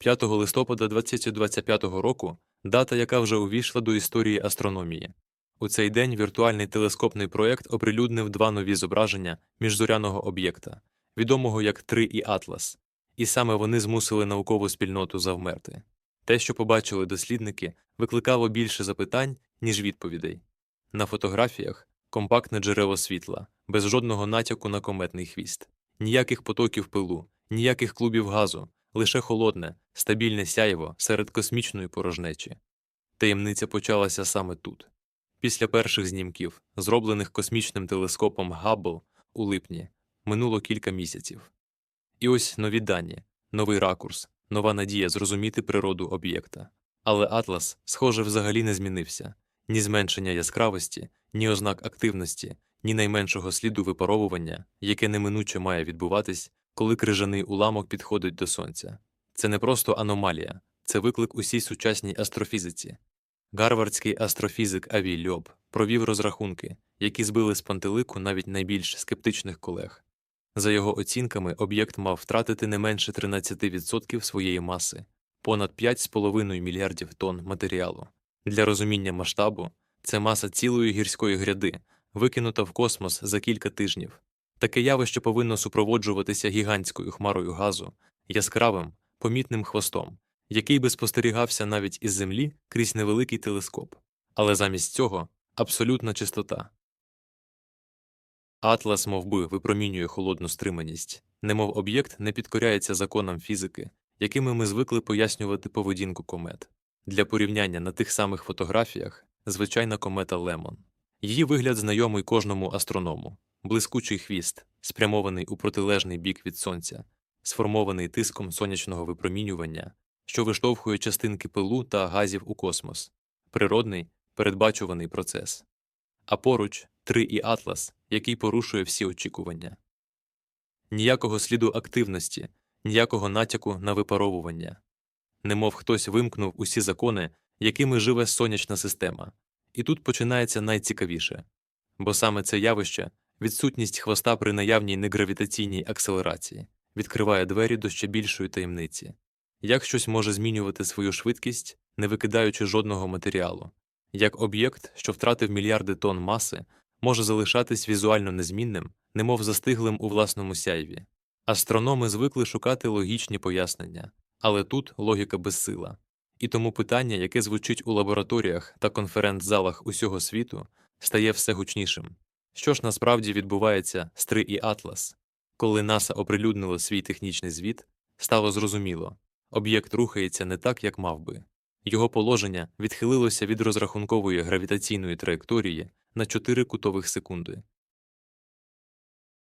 5 листопада 2025 року дата, яка вже увійшла до історії астрономії. У цей день віртуальний телескопний проєкт оприлюднив два нові зображення міжзоряного об'єкта, відомого як 3 і Атлас, і саме вони змусили наукову спільноту завмерти. Те, що побачили дослідники, викликало більше запитань, ніж відповідей. На фотографіях компактне джерело світла, без жодного натяку на кометний хвіст, ніяких потоків пилу, ніяких клубів газу, лише холодне, стабільне сяєво серед космічної порожнечі. Таємниця почалася саме тут. Після перших знімків, зроблених космічним телескопом Габбл у липні, минуло кілька місяців. І ось нові дані, новий ракурс, нова надія зрозуміти природу об'єкта. Але Атлас, схоже, взагалі не змінився ні зменшення яскравості, ні ознак активності, ні найменшого сліду випаровування, яке неминуче має відбуватись, коли крижаний уламок підходить до сонця. Це не просто аномалія, це виклик усій сучасній астрофізиці. Гарвардський астрофізик Аві Льоб провів розрахунки, які збили з пантелику навіть найбільш скептичних колег. За його оцінками, об'єкт мав втратити не менше 13% своєї маси, понад 5,5 мільярдів тонн матеріалу. Для розуміння масштабу це маса цілої гірської гряди, викинута в космос за кілька тижнів. Таке явище повинно супроводжуватися гігантською хмарою газу, яскравим, помітним хвостом, який би спостерігався навіть із Землі крізь невеликий телескоп. Але замість цього абсолютна чистота. Атлас мовби випромінює холодну стриманість, немов об'єкт не підкоряється законам фізики, якими ми звикли пояснювати поведінку комет. Для порівняння на тих самих фотографіях звичайна комета Лемон. Її вигляд знайомий кожному астроному, блискучий хвіст, спрямований у протилежний бік від сонця, сформований тиском сонячного випромінювання, що виштовхує частинки пилу та газів у космос, природний, передбачуваний процес. А поруч три і Атлас, який порушує всі очікування. Ніякого сліду активності, ніякого натяку на випаровування. Немов хтось вимкнув усі закони, якими живе сонячна система. І тут починається найцікавіше. Бо саме це явище, відсутність хвоста при наявній негравітаційній акселерації, відкриває двері до ще більшої таємниці. Як щось може змінювати свою швидкість, не викидаючи жодного матеріалу, як об'єкт, що втратив мільярди тонн маси, може залишатись візуально незмінним, немов застиглим у власному сяйві. Астрономи звикли шукати логічні пояснення, але тут логіка безсила. І тому питання, яке звучить у лабораторіях та конференц-залах усього світу, стає все гучнішим. Що ж насправді відбувається з 3 і Атлас? Коли НАСА оприлюднило свій технічний звіт, стало зрозуміло об'єкт рухається не так, як мав би. Його положення відхилилося від розрахункової гравітаційної траєкторії на 4 кутових секунди.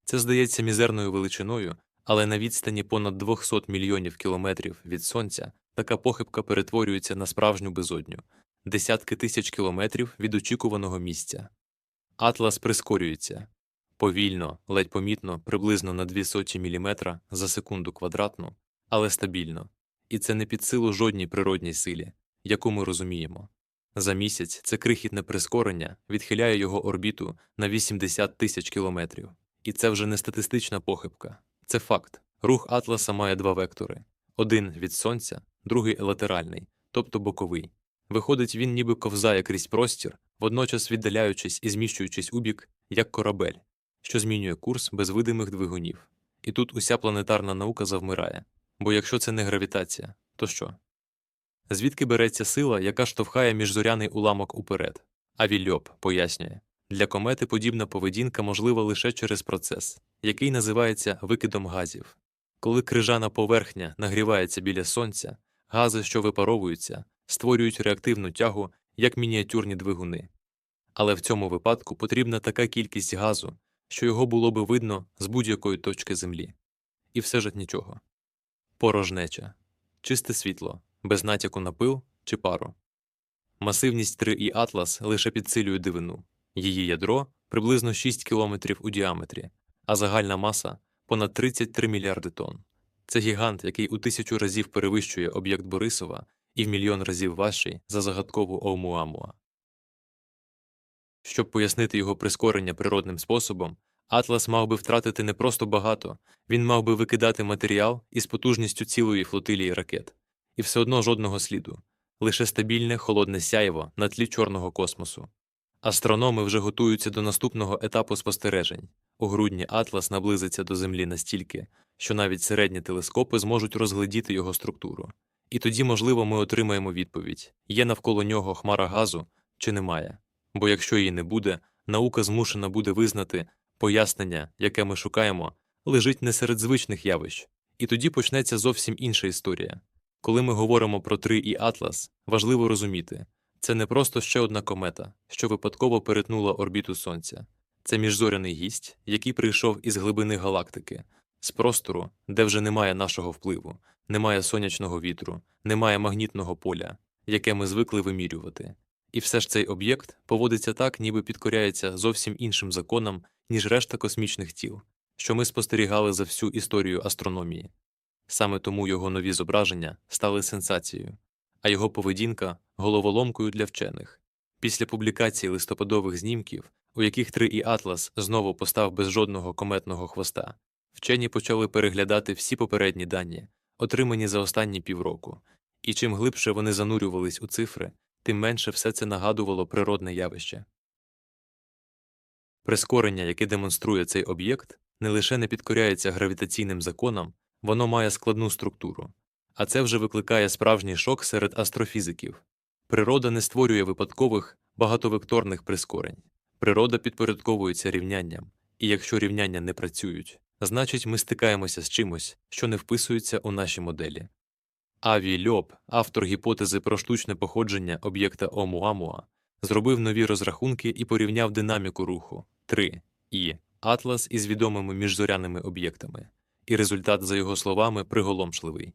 Це здається мізерною величиною, але на відстані понад 200 мільйонів кілометрів від Сонця така похибка перетворюється на справжню безодню десятки тисяч кілометрів від очікуваного місця. Атлас прискорюється повільно, ледь помітно, приблизно на 200 мм за секунду квадратну, але стабільно, і це не під силу жодній природній силі, яку ми розуміємо. За місяць це крихітне прискорення відхиляє його орбіту на 80 тисяч кілометрів. І це вже не статистична похибка, це факт. Рух Атласа має два вектори: один від сонця, другий латеральний, тобто боковий. Виходить, він ніби ковзає крізь простір, водночас віддаляючись і зміщуючись у бік, як корабель, що змінює курс без видимих двигунів. І тут уся планетарна наука завмирає. Бо якщо це не гравітація, то що? Звідки береться сила, яка штовхає міжзоряний уламок уперед? Авільоп пояснює для комети подібна поведінка можлива лише через процес, який називається викидом газів. Коли крижана поверхня нагрівається біля сонця, гази, що випаровуються, створюють реактивну тягу як мініатюрні двигуни. Але в цьому випадку потрібна така кількість газу, що його було би видно з будь-якої точки Землі. І все ж нічого. Порожнеча, чисте світло, без натяку на пил чи пару. Масивність 3 і Атлас лише підсилює дивину. Її ядро приблизно 6 км у діаметрі, а загальна маса понад 33 мільярди тонн. Це гігант, який у тисячу разів перевищує об'єкт Борисова і в мільйон разів важчий за загадкову Оумуамуа. Щоб пояснити його прискорення природним способом, Атлас мав би втратити не просто багато, він мав би викидати матеріал із потужністю цілої флотилії ракет. і все одно жодного сліду, лише стабільне холодне сяєво на тлі чорного космосу. Астрономи вже готуються до наступного етапу спостережень. У грудні Атлас наблизиться до Землі настільки, що навіть середні телескопи зможуть розглядіти його структуру. І тоді, можливо, ми отримаємо відповідь є навколо нього хмара газу чи немає. Бо якщо її не буде, наука змушена буде визнати пояснення, яке ми шукаємо, лежить не серед звичних явищ. І тоді почнеться зовсім інша історія. Коли ми говоримо про 3 і Атлас, важливо розуміти, це не просто ще одна комета, що випадково перетнула орбіту Сонця. Це міжзоряний гість, який прийшов із глибини галактики, з простору, де вже немає нашого впливу, немає сонячного вітру, немає магнітного поля, яке ми звикли вимірювати. І все ж цей об'єкт поводиться так, ніби підкоряється зовсім іншим законам, ніж решта космічних тіл, що ми спостерігали за всю історію астрономії. Саме тому його нові зображення стали сенсацією, а його поведінка головоломкою для вчених. Після публікації листопадових знімків, у яких 3 і Атлас знову постав без жодного кометного хвоста, вчені почали переглядати всі попередні дані, отримані за останні півроку, і чим глибше вони занурювались у цифри, тим менше все це нагадувало природне явище. Прискорення, яке демонструє цей об'єкт, не лише не підкоряється гравітаційним законам, воно має складну структуру, а це вже викликає справжній шок серед астрофізиків. Природа не створює випадкових багатовекторних прискорень. Природа підпорядковується рівнянням, і якщо рівняння не працюють, значить ми стикаємося з чимось, що не вписується у наші моделі. Аві Льоб, автор гіпотези про штучне походження об'єкта Омуамуа, зробив нові розрахунки і порівняв динаміку руху 3 і Атлас із відомими міжзоряними об'єктами, і результат, за його словами, приголомшливий.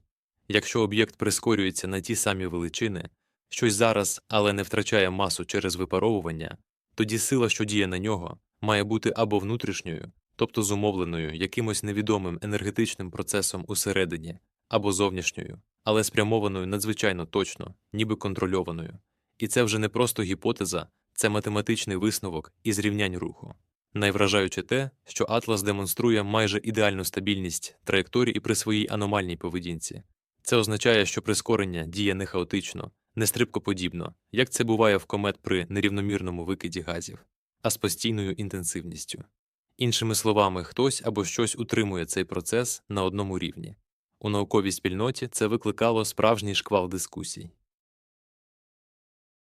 Якщо об'єкт прискорюється на ті самі величини, щось зараз, але не втрачає масу через випаровування, тоді сила, що діє на нього, має бути або внутрішньою, тобто зумовленою якимось невідомим енергетичним процесом усередині, або зовнішньою, але спрямованою надзвичайно точно, ніби контрольованою. І це вже не просто гіпотеза, це математичний висновок із рівнянь руху. Найвражаюче те, що Атлас демонструє майже ідеальну стабільність траєкторії при своїй аномальній поведінці. Це означає, що прискорення діє не хаотично, не стрибкоподібно, як це буває в комет при нерівномірному викиді газів, а з постійною інтенсивністю. Іншими словами, хтось або щось утримує цей процес на одному рівні. У науковій спільноті це викликало справжній шквал дискусій.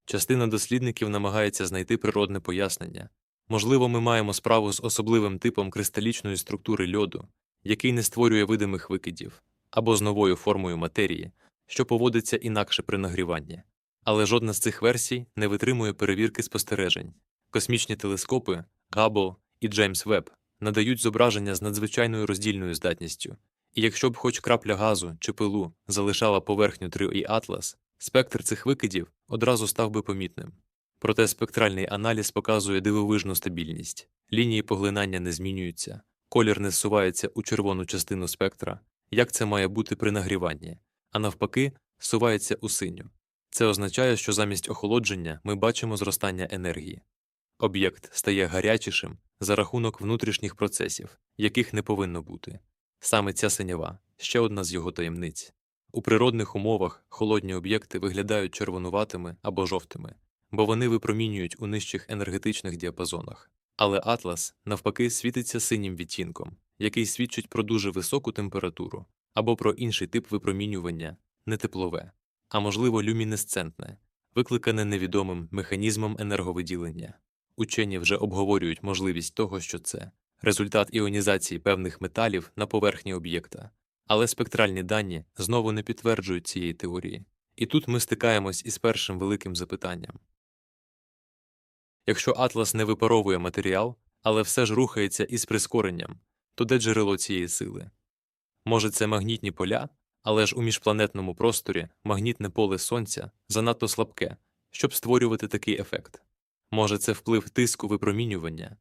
Частина дослідників намагається знайти природне пояснення. Можливо, ми маємо справу з особливим типом кристалічної структури льоду, який не створює видимих викидів, або з новою формою матерії, що поводиться інакше при нагріванні. Але жодна з цих версій не витримує перевірки спостережень. Космічні телескопи Габбл і Джеймс Веб надають зображення з надзвичайною роздільною здатністю, і якщо б хоч крапля газу чи пилу залишала поверхню 3 і Атлас, спектр цих викидів одразу став би помітним. Проте спектральний аналіз показує дивовижну стабільність, лінії поглинання не змінюються, колір не зсувається у червону частину спектра, як це має бути при нагріванні, а навпаки, зсувається у синю. Це означає, що замість охолодження ми бачимо зростання енергії. Об'єкт стає гарячішим за рахунок внутрішніх процесів, яких не повинно бути. Саме ця синява ще одна з його таємниць. У природних умовах холодні об'єкти виглядають червонуватими або жовтими, бо вони випромінюють у нижчих енергетичних діапазонах. Але Атлас, навпаки, світиться синім відтінком, який свідчить про дуже високу температуру або про інший тип випромінювання, не теплове, а можливо люмінесцентне, викликане невідомим механізмом енерговиділення. Учені вже обговорюють можливість того, що це результат іонізації певних металів на поверхні об'єкта, але спектральні дані знову не підтверджують цієї теорії. І тут ми стикаємось із першим великим запитанням. Якщо Атлас не випаровує матеріал, але все ж рухається із прискоренням, то де джерело цієї сили? Може, це магнітні поля, але ж у міжпланетному просторі магнітне поле Сонця занадто слабке, щоб створювати такий ефект. Може, це вплив тиску випромінювання.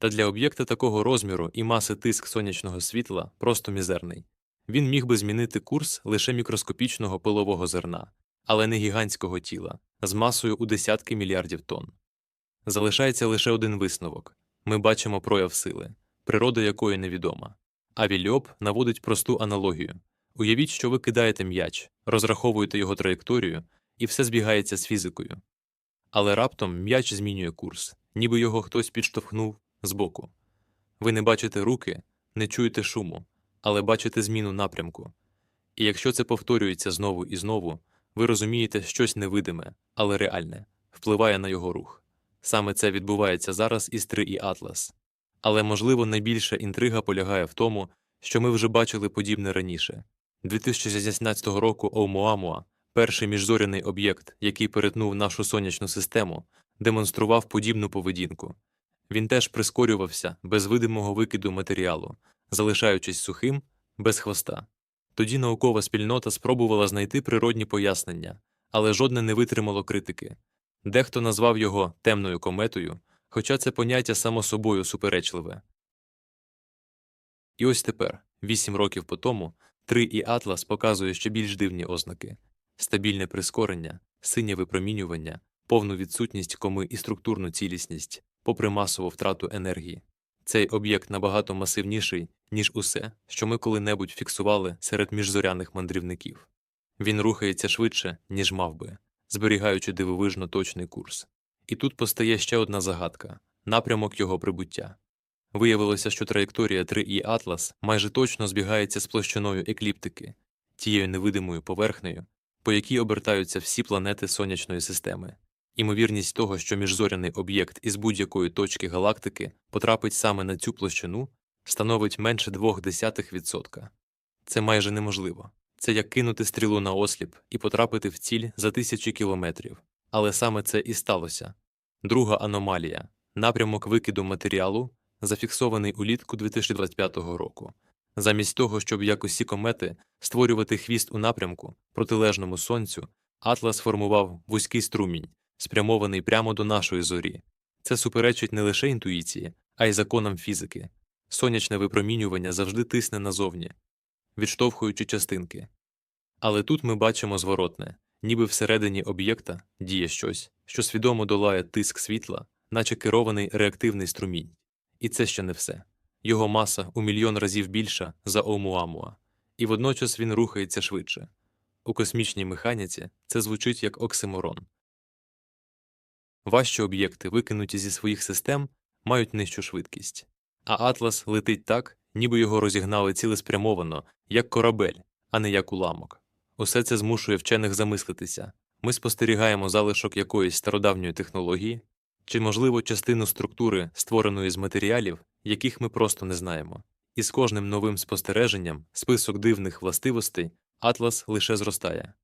Та для об'єкта такого розміру і маси тиск сонячного світла просто мізерний. Він міг би змінити курс лише мікроскопічного пилового зерна, але не гігантського тіла, з масою у десятки мільярдів тонн. Залишається лише один висновок ми бачимо прояв сили, природа якої невідома. А Вільоп наводить просту аналогію Уявіть, що ви кидаєте м'яч, розраховуєте його траєкторію, і все збігається з фізикою. Але раптом м'яч змінює курс, ніби його хтось підштовхнув збоку. Ви не бачите руки, не чуєте шуму, але бачите зміну напрямку. І якщо це повторюється знову і знову, ви розумієте щось невидиме, але реальне, впливає на його рух. Саме це відбувається зараз із 3 і Атлас. Але, можливо, найбільша інтрига полягає в тому, що ми вже бачили подібне раніше. 2016 року Оумуамуа, перший міжзоряний об'єкт, який перетнув нашу сонячну систему, демонстрував подібну поведінку. Він теж прискорювався без видимого викиду матеріалу, залишаючись сухим, без хвоста. Тоді наукова спільнота спробувала знайти природні пояснення, але жодне не витримало критики. Дехто назвав його темною кометою, хоча це поняття само собою суперечливе. І ось тепер, вісім років по тому, 3 і Атлас показує ще більш дивні ознаки стабільне прискорення, синє випромінювання, повну відсутність коми і структурну цілісність, попри масову втрату енергії. Цей об'єкт набагато масивніший, ніж усе, що ми коли-небудь фіксували серед міжзоряних мандрівників. Він рухається швидше, ніж мав би, зберігаючи дивовижно точний курс. І тут постає ще одна загадка напрямок його прибуття. Виявилося, що траєкторія 3 і Атлас майже точно збігається з площиною екліптики, тією невидимою поверхнею, по якій обертаються всі планети сонячної системи. Імовірність того, що міжзоряний об'єкт із будь-якої точки галактики потрапить саме на цю площину, становить менше 0,2%. Це майже неможливо. Це як кинути стрілу на осліп і потрапити в ціль за тисячі кілометрів. Але саме це і сталося. Друга аномалія напрямок викиду матеріалу, зафіксований улітку 2025 року. Замість того, щоб як усі комети створювати хвіст у напрямку, протилежному сонцю, Атлас формував вузький струмінь, спрямований прямо до нашої зорі. Це суперечить не лише інтуїції, а й законам фізики. Сонячне випромінювання завжди тисне назовні, відштовхуючи частинки. Але тут ми бачимо зворотне, ніби всередині об'єкта діє щось, що свідомо долає тиск світла, наче керований реактивний струмінь. І це ще не все. Його маса у мільйон разів більша за Оумуамуа, і водночас він рухається швидше. У космічній механіці це звучить як оксиморон. Важчі об'єкти, викинуті зі своїх систем, мають нижчу швидкість, а Атлас летить так, ніби його розігнали цілеспрямовано, як корабель, а не як уламок. Усе це змушує вчених замислитися ми спостерігаємо залишок якоїсь стародавньої технології, чи, можливо, частину структури, створеної з матеріалів, яких ми просто не знаємо. І з кожним новим спостереженням список дивних властивостей Атлас лише зростає.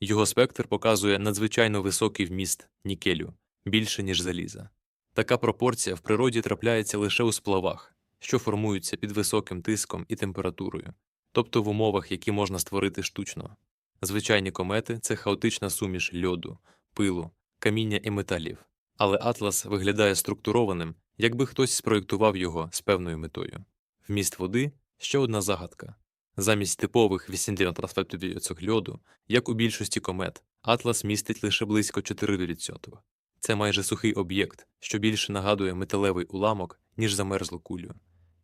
Його спектр показує надзвичайно високий вміст нікелю більше, ніж заліза. Така пропорція в природі трапляється лише у сплавах, що формуються під високим тиском і температурою, тобто в умовах, які можна створити штучно. Звичайні комети це хаотична суміш льоду, пилу, каміння і металів, але Атлас виглядає структурованим, якби хтось спроєктував його з певною метою. Вміст води ще одна загадка. Замість типових 80% льоду, як у більшості комет, Атлас містить лише близько 4%. Це майже сухий об'єкт, що більше нагадує металевий уламок, ніж замерзлу кулю.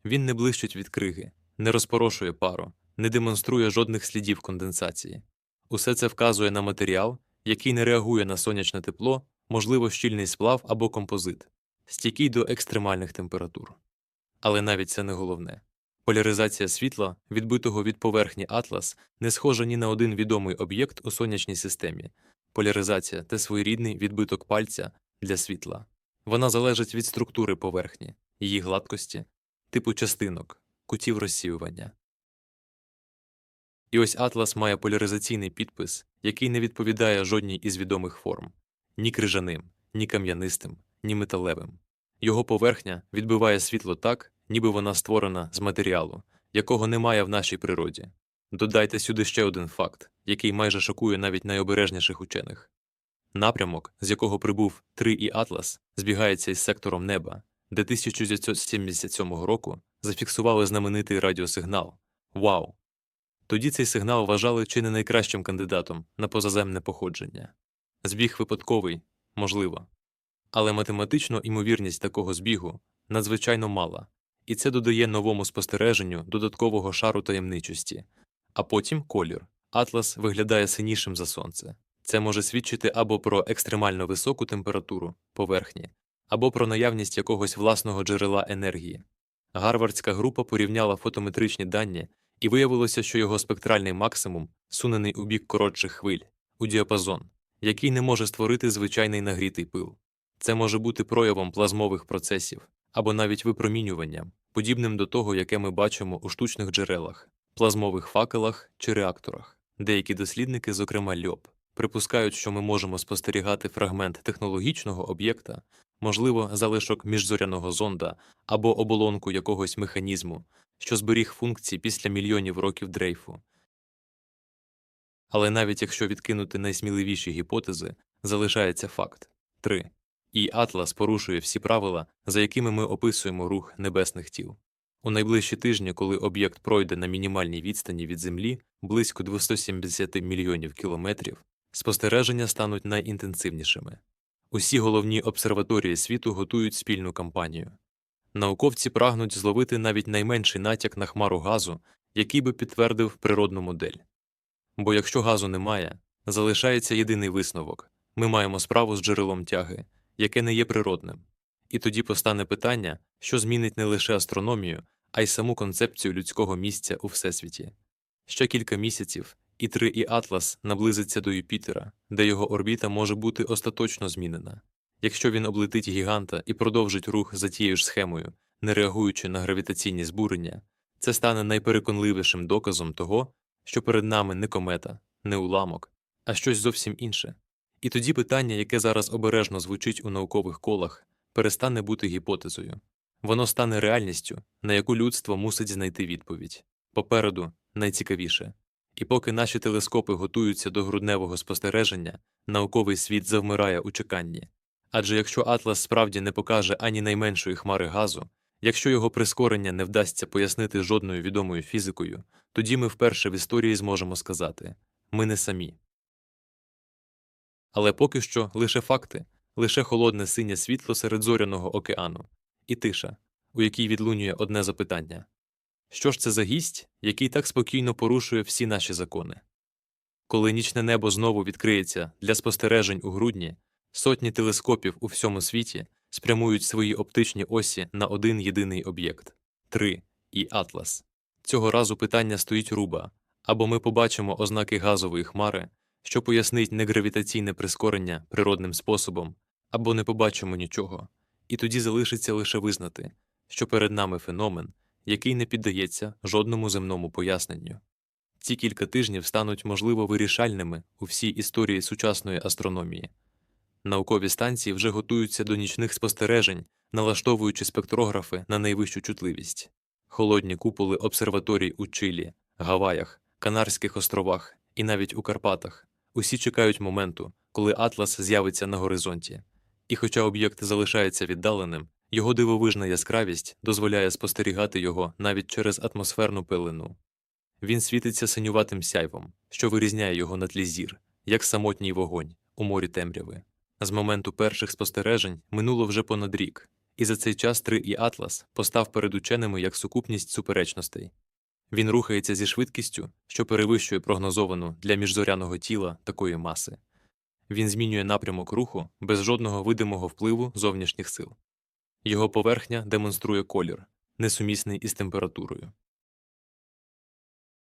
Він не блищить від криги, не розпорошує пару, не демонструє жодних слідів конденсації. Усе це вказує на матеріал, який не реагує на сонячне тепло, можливо, щільний сплав або композит, стійкий до екстремальних температур. Але навіть це не головне. Поляризація світла, відбитого від поверхні Атлас, не схожа ні на один відомий об'єкт у сонячній системі. Поляризація це своєрідний відбиток пальця для світла. Вона залежить від структури поверхні, її гладкості, типу частинок, кутів розсіювання. І ось Атлас має поляризаційний підпис, який не відповідає жодній із відомих форм ні крижаним, ні кам'янистим, ні металевим. Його поверхня відбиває світло так, ніби вона створена з матеріалу, якого немає в нашій природі. Додайте сюди ще один факт, який майже шокує навіть найобережніших учених. Напрямок, з якого прибув 3 і Атлас, збігається із сектором неба, де 1977 року зафіксували знаменитий радіосигнал Вау! Тоді цей сигнал вважали чи не найкращим кандидатом на позаземне походження. Збіг випадковий, можливо. Але математично імовірність такого збігу надзвичайно мала, і це додає новому спостереженню додаткового шару таємничості. А потім колір. Атлас виглядає синішим за сонце. Це може свідчити або про екстремально високу температуру поверхні, або про наявність якогось власного джерела енергії. Гарвардська група порівняла фотометричні дані і виявилося, що його спектральний максимум сунений у бік коротших хвиль, у діапазон, який не може створити звичайний нагрітий пил. Це може бути проявом плазмових процесів або навіть випромінюванням, подібним до того, яке ми бачимо у штучних джерелах, плазмових факелах чи реакторах. Деякі дослідники, зокрема льоб, припускають, що ми можемо спостерігати фрагмент технологічного об'єкта, можливо, залишок міжзоряного зонда або оболонку якогось механізму, що зберіг функції після мільйонів років дрейфу. Але навіть якщо відкинути найсміливіші гіпотези, залишається факт 3. І Атлас порушує всі правила, за якими ми описуємо рух небесних тіл. У найближчі тижні, коли об'єкт пройде на мінімальній відстані від Землі близько 270 мільйонів кілометрів, спостереження стануть найінтенсивнішими. Усі головні обсерваторії світу готують спільну кампанію. Науковці прагнуть зловити навіть найменший натяк на хмару газу, який би підтвердив природну модель. Бо якщо газу немає, залишається єдиний висновок ми маємо справу з джерелом тяги, яке не є природним. І тоді постане питання, що змінить не лише астрономію, а й саму концепцію людського місця у всесвіті. Ще кілька місяців, і 3 і Атлас наблизиться до Юпітера, де його орбіта може бути остаточно змінена. Якщо він облетить гіганта і продовжить рух за тією ж схемою, не реагуючи на гравітаційні збурення, це стане найпереконливішим доказом того, що перед нами не комета, не уламок, а щось зовсім інше. І тоді питання, яке зараз обережно звучить у наукових колах, перестане бути гіпотезою. Воно стане реальністю, на яку людство мусить знайти відповідь. Попереду найцікавіше. І поки наші телескопи готуються до грудневого спостереження, науковий світ завмирає у чеканні. Адже якщо Атлас справді не покаже ані найменшої хмари газу, якщо його прискорення не вдасться пояснити жодною відомою фізикою, тоді ми вперше в історії зможемо сказати ми не самі. Але поки що лише факти, лише холодне синє світло серед зоряного океану, і тиша, у якій відлунює одне запитання що ж це за гість, який так спокійно порушує всі наші закони? Коли нічне небо знову відкриється для спостережень у грудні, сотні телескопів у всьому світі спрямують свої оптичні осі на один єдиний об'єкт 3 і Атлас. Цього разу питання стоїть руба або ми побачимо ознаки газової хмари, що пояснить негравітаційне прискорення природним способом, або не побачимо нічого, і тоді залишиться лише визнати, що перед нами феномен, який не піддається жодному земному поясненню. Ці кілька тижнів стануть, можливо, вирішальними у всій історії сучасної астрономії. Наукові станції вже готуються до нічних спостережень, налаштовуючи спектрографи на найвищу чутливість. Холодні куполи обсерваторій у Чилі, Гаваях, Канарських островах і навіть у Карпатах усі чекають моменту, коли Атлас з'явиться на горизонті. І хоча об'єкт залишається віддаленим, його дивовижна яскравість дозволяє спостерігати його навіть через атмосферну пилину. Він світиться синюватим сяйвом, що вирізняє його на тлі зір, як самотній вогонь у морі темряви. З моменту перших спостережень минуло вже понад рік, і за цей час Три і Атлас постав перед ученими як сукупність суперечностей. Він рухається зі швидкістю, що перевищує прогнозовану для міжзоряного тіла такої маси. Він змінює напрямок руху без жодного видимого впливу зовнішніх сил. Його поверхня демонструє колір, несумісний із температурою.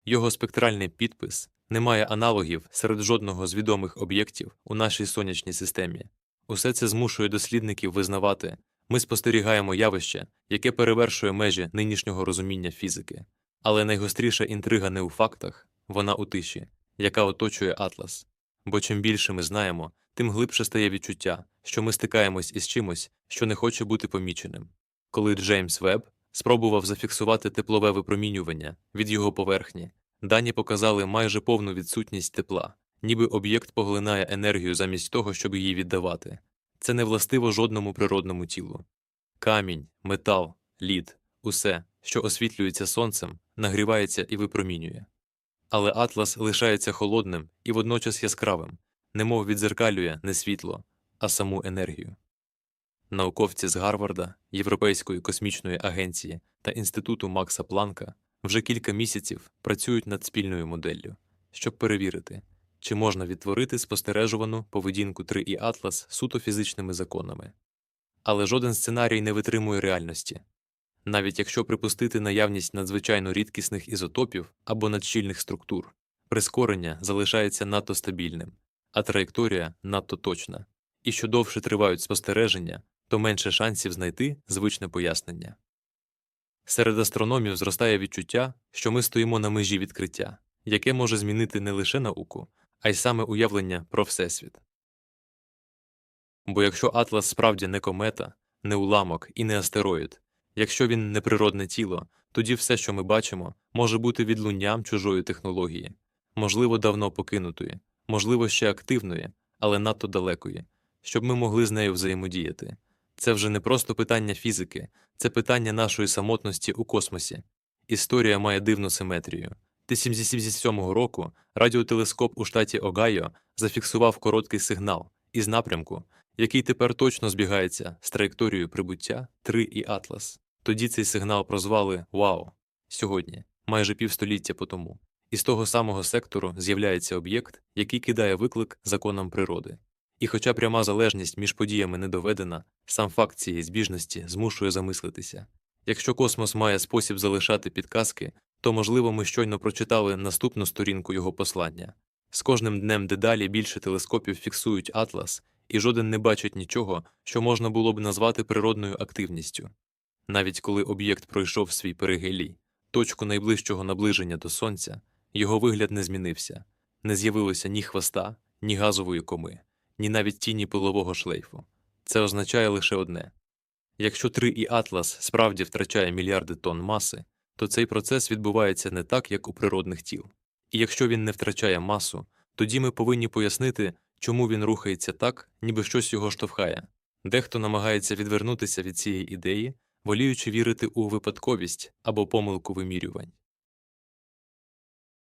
Його спектральний підпис не має аналогів серед жодного з відомих об'єктів у нашій сонячній системі. Усе це змушує дослідників визнавати ми спостерігаємо явище, яке перевершує межі нинішнього розуміння фізики. Але найгостріша інтрига не у фактах, вона у тиші, яка оточує Атлас. Бо чим більше ми знаємо, тим глибше стає відчуття, що ми стикаємось із чимось, що не хоче бути поміченим. Коли Джеймс Веб спробував зафіксувати теплове випромінювання від його поверхні, дані показали майже повну відсутність тепла, ніби об'єкт поглинає енергію замість того, щоб її віддавати. Це не властиво жодному природному тілу. Камінь, метал, лід, усе, що освітлюється сонцем, нагрівається і випромінює. Але атлас лишається холодним і водночас яскравим, немов відзеркалює не світло, а саму енергію. Науковці з Гарварда, Європейської космічної агенції та Інституту Макса Планка вже кілька місяців працюють над спільною моделлю, щоб перевірити, чи можна відтворити спостережувану поведінку 3 і Атлас суто фізичними законами. Але жоден сценарій не витримує реальності. Навіть якщо припустити наявність надзвичайно рідкісних ізотопів або надщільних структур, прискорення залишається надто стабільним, а траєкторія надто точна, і що довше тривають спостереження, то менше шансів знайти звичне пояснення. Серед астрономів зростає відчуття, що ми стоїмо на межі відкриття, яке може змінити не лише науку, а й саме уявлення про Всесвіт. Бо якщо Атлас справді не комета, не уламок і не астероїд, якщо він не природне тіло, тоді все, що ми бачимо, може бути відлунням чужої технології, можливо, давно покинутої, можливо, ще активної, але надто далекої, щоб ми могли з нею взаємодіяти. Це вже не просто питання фізики, це питання нашої самотності у космосі. Історія має дивну симетрію. 1977 року радіотелескоп у штаті Огайо зафіксував короткий сигнал із напрямку, який тепер точно збігається з траєкторією прибуття 3 і Атлас. Тоді цей сигнал прозвали Вау сьогодні, майже півстоліття по тому. Із того самого сектору з'являється об'єкт, який кидає виклик законам природи. І хоча пряма залежність між подіями не доведена, сам факт цієї збіжності змушує замислитися. Якщо космос має спосіб залишати підказки, то, можливо, ми щойно прочитали наступну сторінку його послання. З кожним днем дедалі більше телескопів фіксують атлас, і жоден не бачить нічого, що можна було б назвати природною активністю. Навіть коли об'єкт пройшов свій перигелій, точку найближчого наближення до сонця, його вигляд не змінився, не з'явилося ні хвоста, ні газової коми, ні навіть тіні пилового шлейфу. Це означає лише одне якщо 3 і Атлас справді втрачає мільярди тонн маси, то цей процес відбувається не так, як у природних тіл. І якщо він не втрачає масу, тоді ми повинні пояснити, чому він рухається так, ніби щось його штовхає. Дехто намагається відвернутися від цієї ідеї, воліючи вірити у випадковість або помилку вимірювань.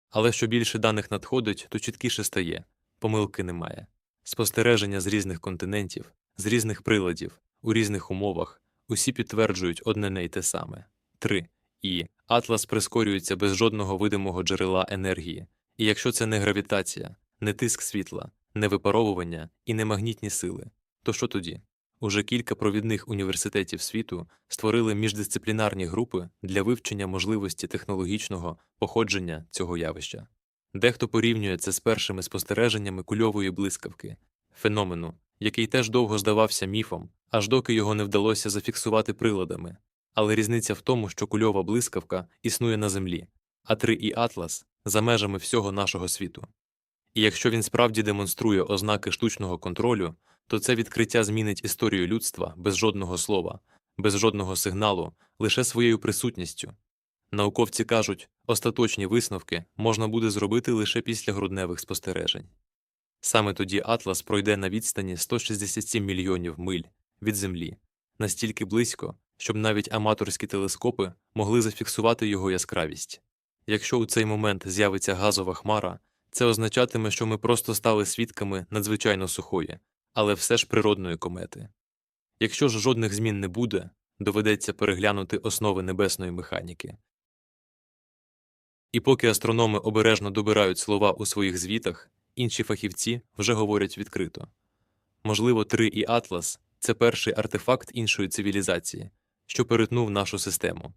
Але що більше даних надходить, то чіткіше стає помилки немає. Спостереження з різних континентів, з різних приладів, у різних умовах усі підтверджують одне не й те саме 3. І Атлас прискорюється без жодного видимого джерела енергії, і якщо це не гравітація, не тиск світла, не випаровування і не магнітні сили, то що тоді? Уже кілька провідних університетів світу створили міждисциплінарні групи для вивчення можливості технологічного походження цього явища. Дехто порівнює це з першими спостереженнями кульової блискавки, феномену, який теж довго здавався міфом, аж доки його не вдалося зафіксувати приладами. Але різниця в тому, що кульова блискавка існує на Землі, а 3 і Атлас за межами всього нашого світу. І якщо він справді демонструє ознаки штучного контролю, то це відкриття змінить історію людства без жодного слова, без жодного сигналу, лише своєю присутністю. Науковці кажуть, остаточні висновки можна буде зробити лише після грудневих спостережень. Саме тоді Атлас пройде на відстані 167 мільйонів миль від Землі, настільки близько, щоб навіть аматорські телескопи могли зафіксувати його яскравість. Якщо у цей момент з'явиться газова хмара, це означатиме, що ми просто стали свідками надзвичайно сухої, але все ж природної комети. Якщо ж жодних змін не буде, доведеться переглянути основи небесної механіки. І поки астрономи обережно добирають слова у своїх звітах, інші фахівці вже говорять відкрито можливо, 3 і Атлас це перший артефакт іншої цивілізації, що перетнув нашу систему.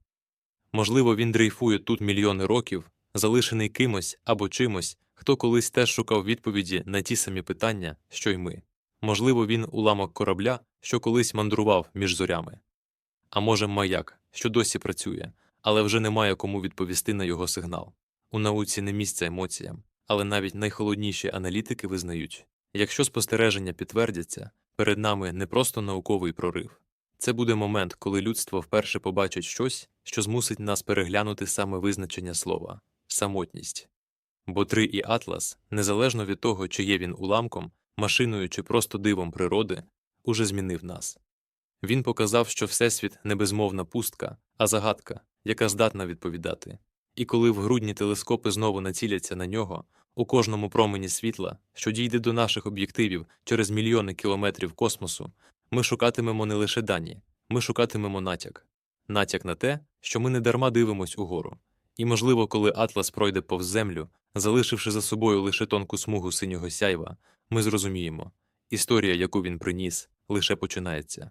Можливо, він дрейфує тут мільйони років, залишений кимось або чимось, хто колись теж шукав відповіді на ті самі питання, що й ми. Можливо, він уламок корабля, що колись мандрував між зорями. А може, маяк, що досі працює, але вже немає кому відповісти на його сигнал. У науці не місце емоціям, але навіть найхолодніші аналітики визнають якщо спостереження підтвердяться, перед нами не просто науковий прорив. Це буде момент, коли людство вперше побачить щось, що змусить нас переглянути саме визначення слова самотність. Бо 3 і Атлас, незалежно від того, чи є він уламком, машиною чи просто дивом природи, уже змінив нас. Він показав, що Всесвіт не безмовна пустка, а загадка, яка здатна відповідати. І коли в грудні телескопи знову націляться на нього, у кожному промені світла, що дійде до наших об'єктивів через мільйони кілометрів космосу, ми шукатимемо не лише дані, ми шукатимемо натяк натяк на те, що ми не дарма дивимось угору, І, можливо, коли Атлас пройде повз землю, залишивши за собою лише тонку смугу синього сяйва, ми зрозуміємо історія, яку він приніс, лише починається.